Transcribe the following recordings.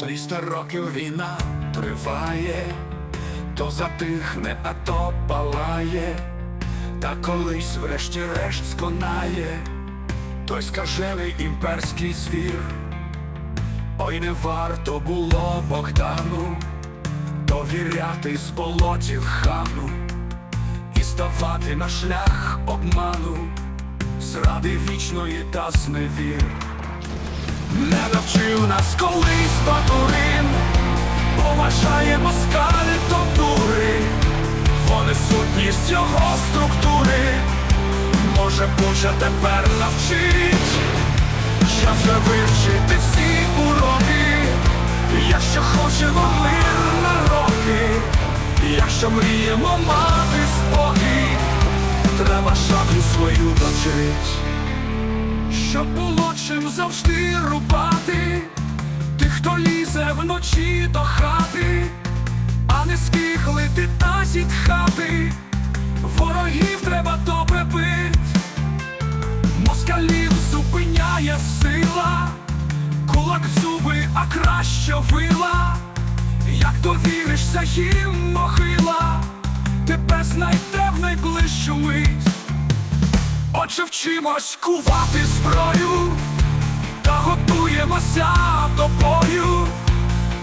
Тріста років війна триває, то затихне, а то палає, та колись врешті-решт сконає, той скажений імперський звір. Ой, не варто було Богдану довіряти з болотів хану і ставати на шлях обману, зради вічної та зневір. Не навчив нас колись Батурин, поважає москаль тортури, вони сутність його структури, може Буча тепер навчить, час вже вивчити всі уроки, якщо хочемо мир на роки, якщо мріємо мати спокій, треба шаблю свою точить. Щоб було чим завжди рубати хто лізе вночі до хати, а не скихлити та зітхати, ворогів треба добре бить, москалів зупиняє сила, кулак зуби, а краще вила, як довіришся їм могила, тебе знайде в найближчу мить. Отже, вчимось кувати зброю готуємося до бою,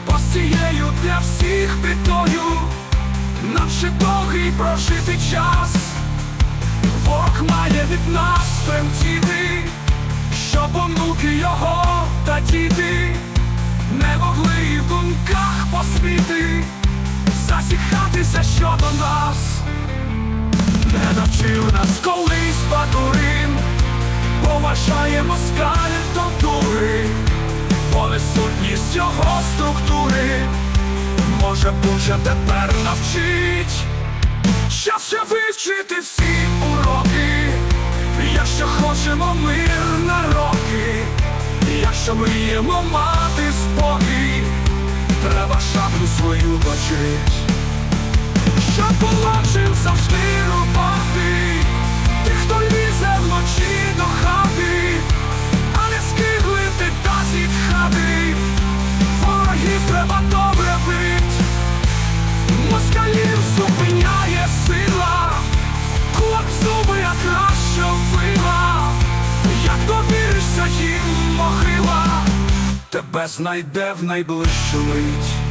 бо з цією для всіх бідою нам довгий прожити час. Ворог має від нас тремтіти, щоб онуки його та діти не могли в думках посміти, засіхатися щодо нас. Не навчив нас колись Батурин, поважає москаль тортури, вони сутність його структури, може Боже тепер навчить, час ще вивчити всі уроки, якщо хочемо мир на роки, якщо мріємо мати спокій, треба шаблю свою точить. Тебе знайде в найближчу мить